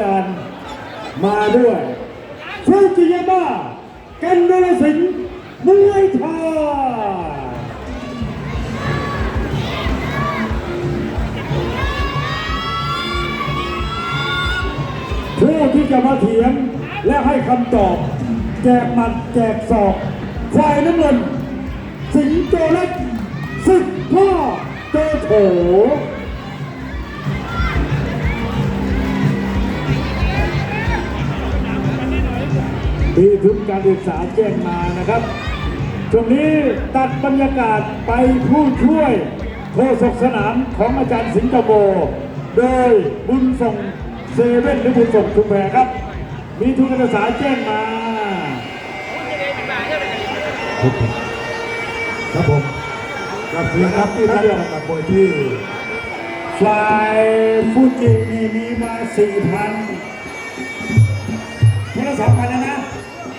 การมาด้วยฟูจิยาม่ากันนรสิงห์มวยไทยผู้ที่จะมาเถียงและให้คำตอบ แจกหมัดแจกศอกฝ่ายน้ำเงิน สิงโตเล็กศึกพ่อโตโถ ที่ทุนการศึกษาแจ้งมานะครับ ช่วงนี้ตัดบรรยากาศไปผู้ช่วยโฆษกสนามของอาจารย์สิงคโปร์โดยบุญส่งเซเว่นหรือบุญส่งชุมแพรครับ มีทุนการศึกษาแจ้งมาครับผมกับเพื่อนครับที่ท่านกับมวยที่ฝ่ายฟูจินี่มีมาสี่พันคนละสองพันนะนะ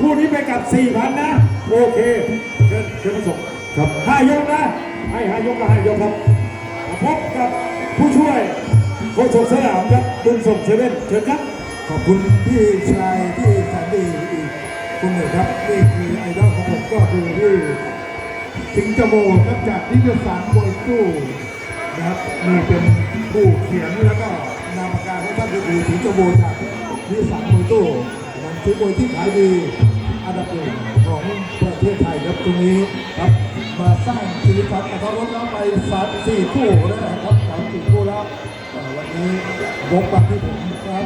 คู่นี้ไปกับสี่พันนะ โอเคเชิญเชิญมาส่งครับห้ายกนะ ให้ห้ายกก็ห้ายกครับมาพบกับผู้ช่วยโฆษกสนามครับบุญส่งเซเว่นเชิญครับ ขอบคุณพี่ชายที่แสนดีอีกคนหนึ่งครับนี่คือไอดอลของผมก็คือที่สิงห์จโมครับจากนิตยสารมวยตู้นะครับนี่เป็นผู้เขียนแล้วก็นามปากกาของท่านก็คือสิงห์จโมจากนิตยสารมวยตู้หนังสือมวยที่ขายดี อันดับหนึ่งของประเทศไทยครับตรงนี้ครับมาสร้างสีสันอัตรรสแล้วไปสามสี่คู่แล้วนะครับสามสี่คู่แล้ววันนี้วกมาที่ผมครับ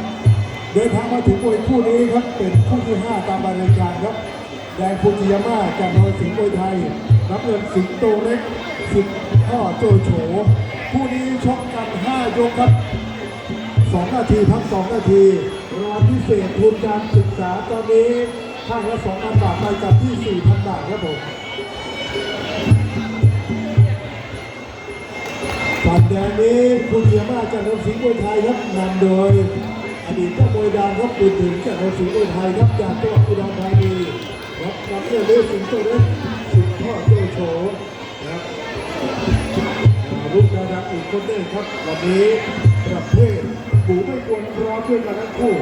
เดินทางมาถึงมวยคู่นี้ครับเป็นคู่ที่5ตามรายการครับแดงฟูจิยาม่าจากนรสิงห์มวยไทยรับเงินสิงโตเล็กสิบพ่อโจโฉคู่นี้ชกกัน5ยกครับ2นาทีพัก2นาทีรางวัลพิเศษทุนการศึกษาตอนนี้ ข้างละ2,000บาทไปกับที่4,000บาทครับผมฝั่งแดงนี้คุณเสียมาจากนนสิงห์มวยไทยครับนำโดยอดีตเจ้ามวยดังครับปืนถึงจากนนสิงห์มวยไทยครับจากจังหวัดอุดรธานีครับนำเรื่องด้วยสิงห์โตเล็กสิงห์พ่อโจโฉนะครับรุ่นดาราอีกคนหนึ่งครับวันนี้ประเภทปูไม่ควรรอด้วยกันทั้งคู่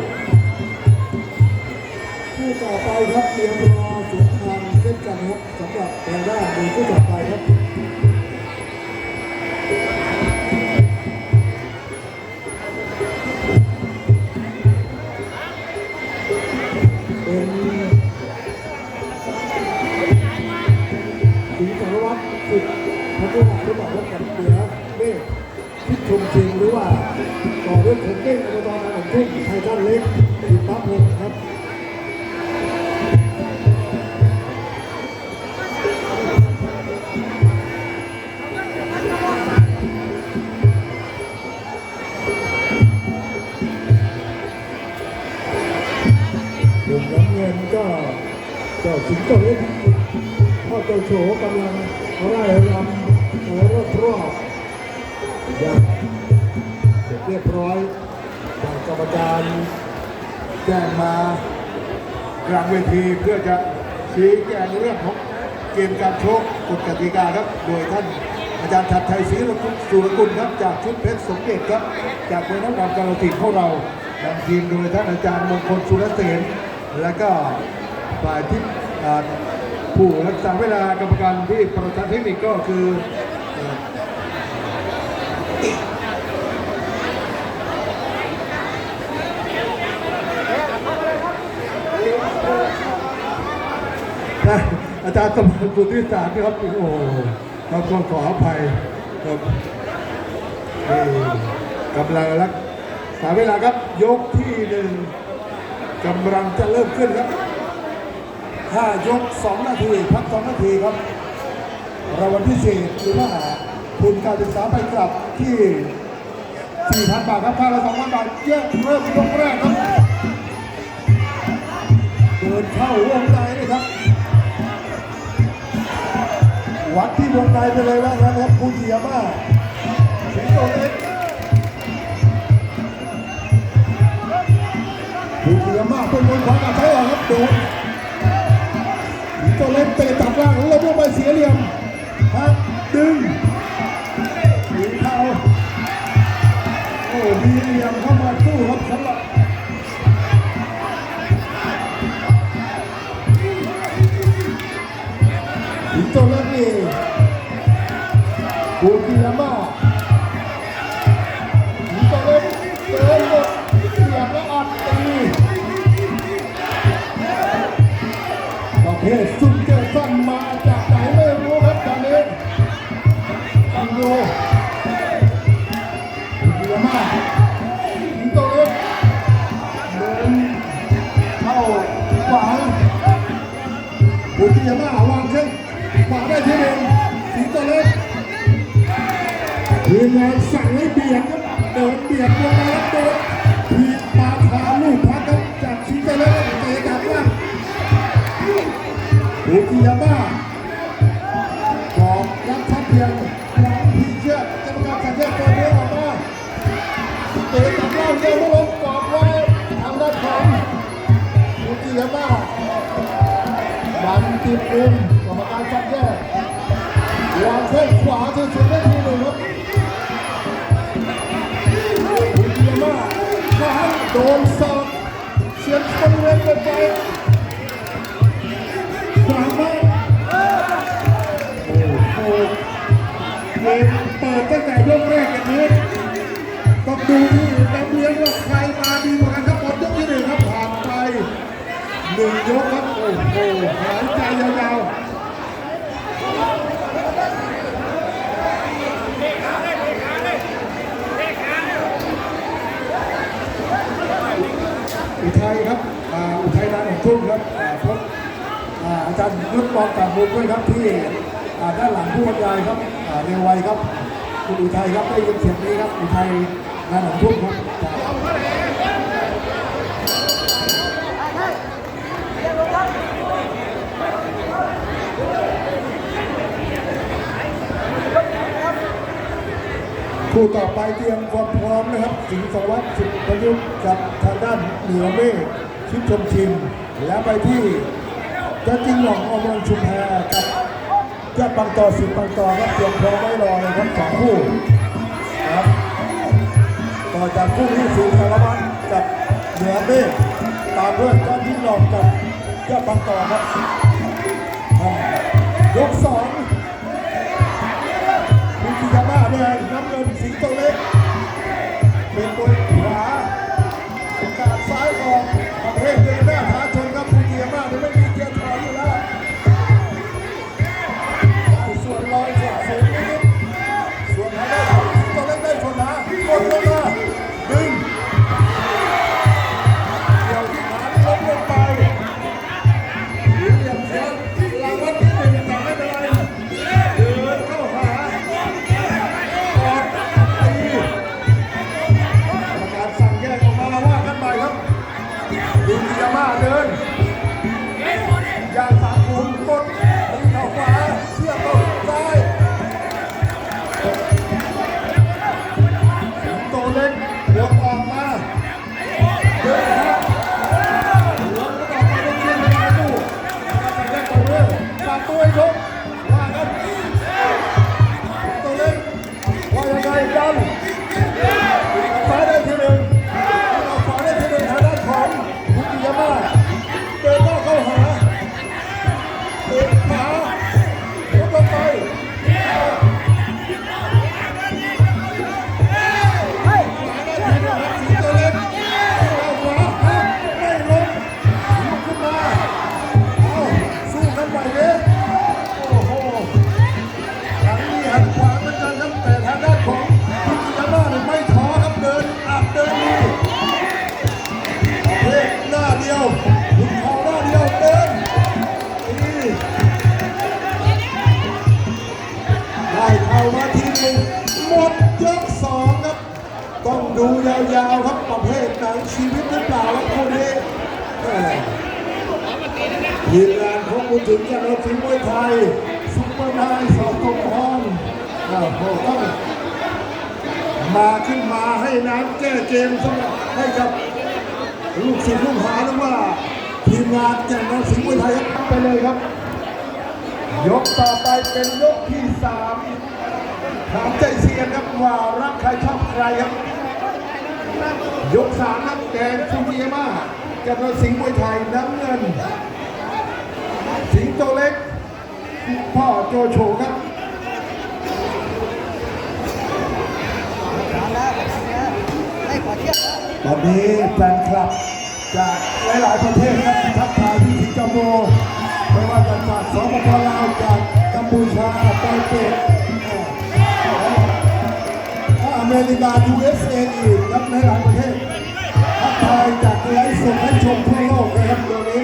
คู่ต่อไปครับเตรียมรอสงครามเช่นกันครับสำหรับทางด้านมือคู่ต่อไปครับเป็นสีสารวัตรสุดพระเจ้าหรือเปล่าครับกับเสือเมฆทิศชมเชียงหรือว่าต่อด้วยผมเก้งอบตนาหนองทุ่งไทท่านเล็ก เวทีเพื่อจะชี้แจงเรื่องของเกมการชกกฎกติกาครับ โดยท่านอาจารย์ชัดชัยศรีสุรกุลครับจากชุดเพชรสมเด็จครับ จากมวยน้ำกาลสินธุ์พวกเรานำทีมโดยท่านอาจารย์มงคลสุรเสนและก็ฝ่ายที่ผู้รักษาเวลากรรมการที่ประธานเทคนิคก็คือนะ อาจารย์สมบัติสุทธิศาสตร์ครับโอ้โหเราก็ขออภัยครับกำลังรักษาเวลาครับยกที่หนึ่งกำลังจะเริ่มขึ้นครับ5ยก2นาทีพัก2นาทีครับรางวัลพิเศษหรือว่าทุนการศึกษาไปกลับที่4,000บาทครับค่าละ2,000บาทเยอะเริ่มยกแรกครับ เดินเข้าวงในเลยครับ วัดที่วงในไปเลยว่างั้นครับคุณเสียมาสิงโตเล็กดูเสียมากเป็นขวากับใช้ออกครับโดนตัวเล็กเตะตัดล่างแล้วลงไปเสียเหลี่ยมพักดึงหนีเข้าโอ้มีเหลี่ยมเข้ามาสู้ครับสำหรับ จิยามาสิงโตเล็กเดินหมดเสียบแล้วอัดตีประเภทซุ่มเจอสั้นมาจากไหนไม่รู้ครับตอนนี้ฟังดูจิยามาสิงโตเล็กเดินเข้าขวาบุญยามาวางเช่น ได้ที่หนึ่งสิงโตเล็กทีมงานสั่งให้เบียดครับเดินเบียดลงมาแล้วโดนทีบปาขาลูกพักครับจากสิงโตเล็กเตะกลับล่างบุญยามาขอบรับทัพเพียงหลังพีเชือกกรรมการสัญญาตัวเดียวออกมาเตะกลับล่างเดินไม่ลงกรอบไว้ทางด้านของบุญยามาดันติดมุม วางแข้งขวาเฉยๆได้ทีหนึ่งครับบุญเยียมาข้างโดนสอดเฉียดบริเวณกระจายขวางไหมโอ้โหเกมเปิดตั้งแต่ยกแรกอย่างนี้ต้องดูที่น้ำเลี้ยงว่าใครมาดีกว่ากันครับหมดยกที่หนึ่งครับผ่านไปหนึ่งยกครับโอ้โหหายใจยาวๆอุทัยครับอ่าอุ ทัยนานของทุ่งครับอาพบอาจารย์ยุทธปองกับมุมด้วยครับที่ด้านหลังผู้บรรยายครับเร็วไวครับคุณอุทัยครับได้ยินเสียงนี้ครับอุทัยนานของทุ่งครับคู่ต่อไปเตรียมความพร้อมนะครับสิงห์สวัสดิ์สุประยุทธ์กับทางด้านเหนือเมฆ ชิดชมชิม แล้วไปที่เจ้าจริงหลองอมรชุมแพกับเจ้าปังต่อสิบปังต่อครับเตรียมพร้อมไว้รอเลยครับสองคู่ครับต่อจากคู่นี้สิงห์สารวัตรกับเหนือเมฆตามด้วยเจ้าจริงหลองกับเจ้าปังต่อครับยกสองมีกิยาม่าแดงน้ำเงินสิงโตเล็กเป็นมวยขวาการ อ อ้าวโหต้องมาขึ้นมาให้น้ำแก้เกมสำหรับให้กับลูกศิษย์ลูกหาหรือว่าทีมงานแก่นนสิงห์วยไทยครับไปเลยครับ ยกต่อไปเป็นยกที่สามถามใจเสียนครับว่ารักใครชอบใครครับ ยกสามนักแดงฟูจิยาม่ากับนสิงห์วยไทยน้ำเงิน สิงโตเล็กพ่อโจโฉครับ นะขอบคุณนะให้ขอเทียบนะตอนนี้แฟนคลับจากหลายๆประเทศครับทักทายที่สิงคโปร์ไม่ว่าจะจากสปปลาวจากกัมพูชาไต้เปนถ้าอเมริกา USA อีกครับหลายๆประเทศทักทายจากไลฟ์สดให้ชมทั่วโลกนะครับตัวนี้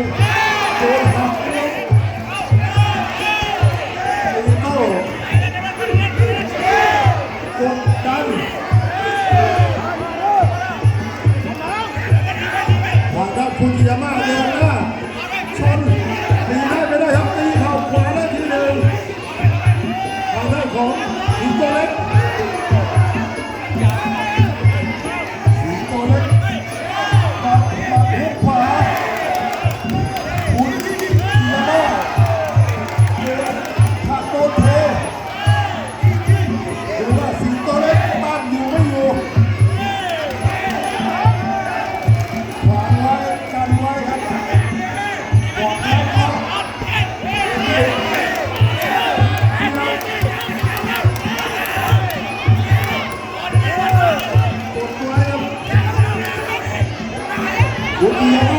อุกิยาม่าเดินช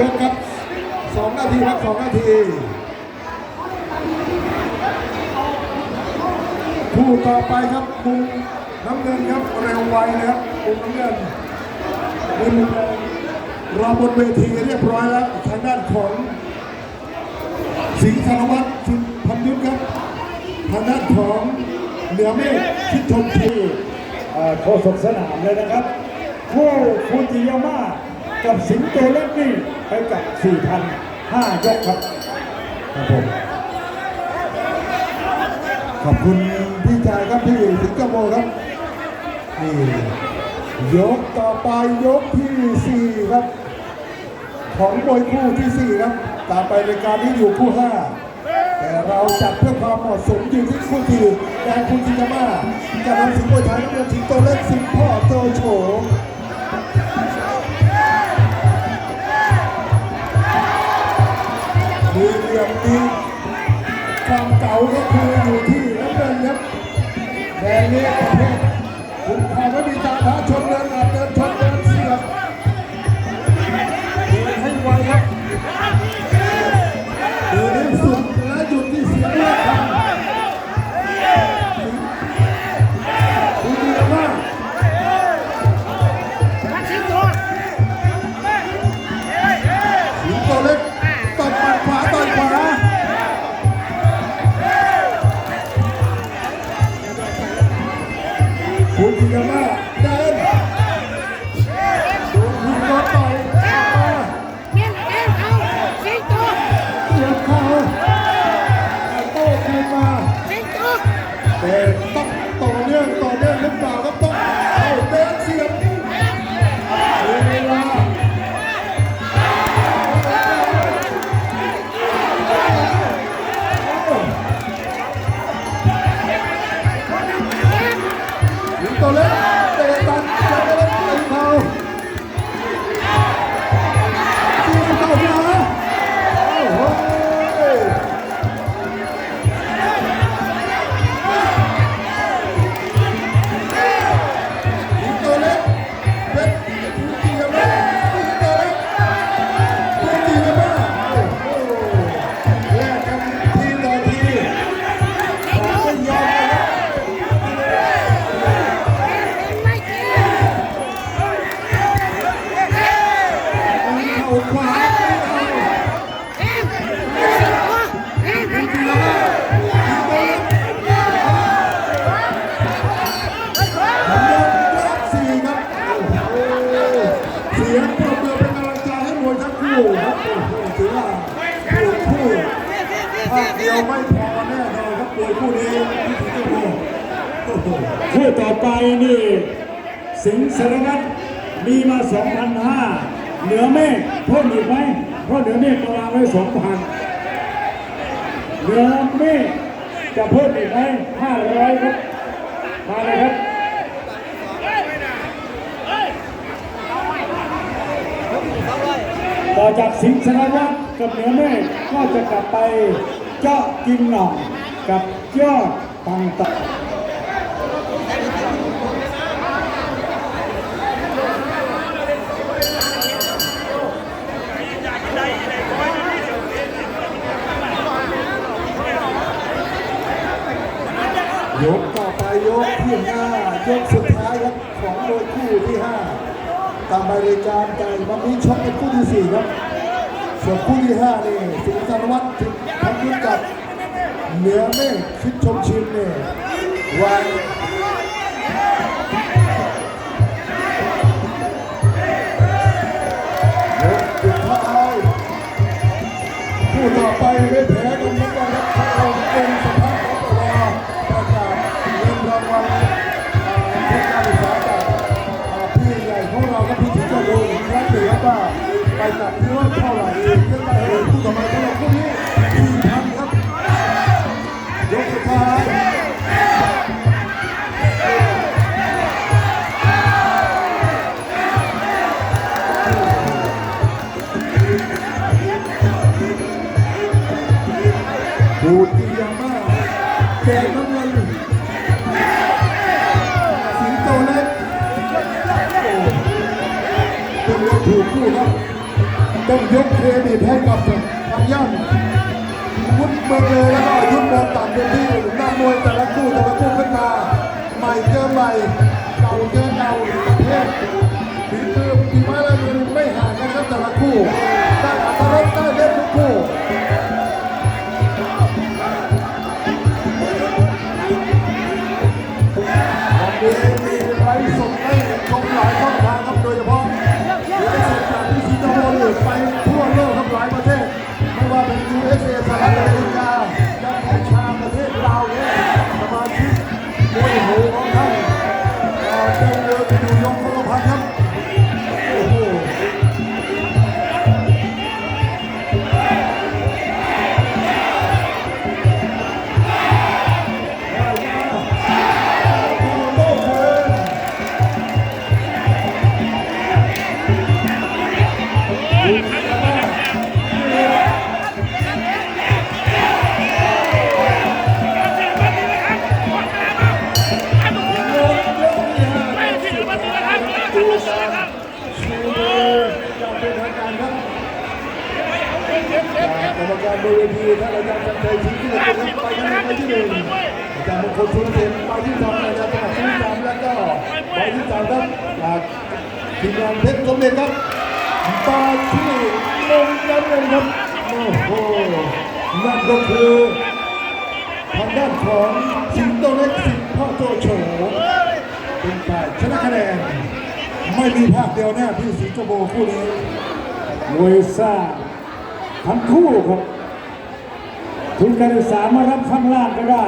ห้ายกครับสองนาทีครับสองนาทีคู่ต่อไปครับคุมน้ำเงินครับเร็วไวนะครับคุมน้ำเงินมุมแดงรอบนเวทีเรียบร้อยแล้วทางด้านของสิงห์สารวัตรสิงห์พันยุทธครับทางด้านของเหนือเมฆชิดชมทีโฆษกสนามเลยนะครับคู่ฟูจิยาม่า กับสิงโตเล็กนี่ไปกับ4,005ยกครับครับผมขอบคุณพี่ชายครับพี่สิงคโปร์ครับนี่ยกต่อไปยกที่สี่ครับ ของมวยคู่ที่สี่ครับตามไปรายการนี้อยู่คู่ห้าแต่เราจัดเพื่อความเหมาะสมอยู่ที่คู่สี่แดงคุณจินยามาจะนำสิงห์มวยไทยน้ำเงินสิงโตเล็กสิงพ่อโจโฉ ยมนี้ความเก่าก็คืออยู่ที่น้ำเงินครับแดงนี้ประเภทคุณพอไม่มีตาท้าชนเดิน สิงห์สารวัตรมีมา 2,500 เหนือเมฆเพิ่มอีกไหมเพราะเหนือเมฆประมาณไว้2,000 เหนือเมฆจะเพิ่มอีกไหม500 ครับ มาเลยครับต่อจากสิงห์ชนะวัฒน์กับเหนือเมฆก็จะกลับไปเจาะกินหน่องกับยอดตังตะ ยกต่อไปยกที่ห้ายกสุดท้ายครับของมวยคู่ที่ห้าตามรายการใจวันนี้ชกเป็นคู่ที่สี่ครับส่วนคู่ที่ห้านี่สิงห์สารวัตรทำยุทธกับเหนือเมฆคิดชมชิมเนี่ยวันยกสุดท้ายคู่ต่อไปไม่แพ้กันนกันครับพระองค์เป็น ไปจับ เครดิตให้กับทางย่านวุฒิเมืองเลยแล้วก็ยุทธเมืองต่างเป็นที่ กกรรมการบนเวทีท่านอาจารย์จันทร์ชัยศรีที่เป็นไปกันไปที่หนึ่งอาจารย์มงคลสุรเสนไปที่สองอาจารย์จังหวัดสุรินทร์แล้วก็ไปที่สามครับจากทีมงานเพชรสมเด็จครับปาที่ลงยันเลยครับโอ้โหนั่นก็คือทางด้านของสิงโตเล็กสิทธิ์พ่อโจโฉเป็นฝ่ายชนะคะแนนไม่มีภาคเดียวแน่ที่สิงคโปร์คู่นี้มวยซ่า ทั้งคู่ครับทุนการศึกษามารับข้างล่างก็ได้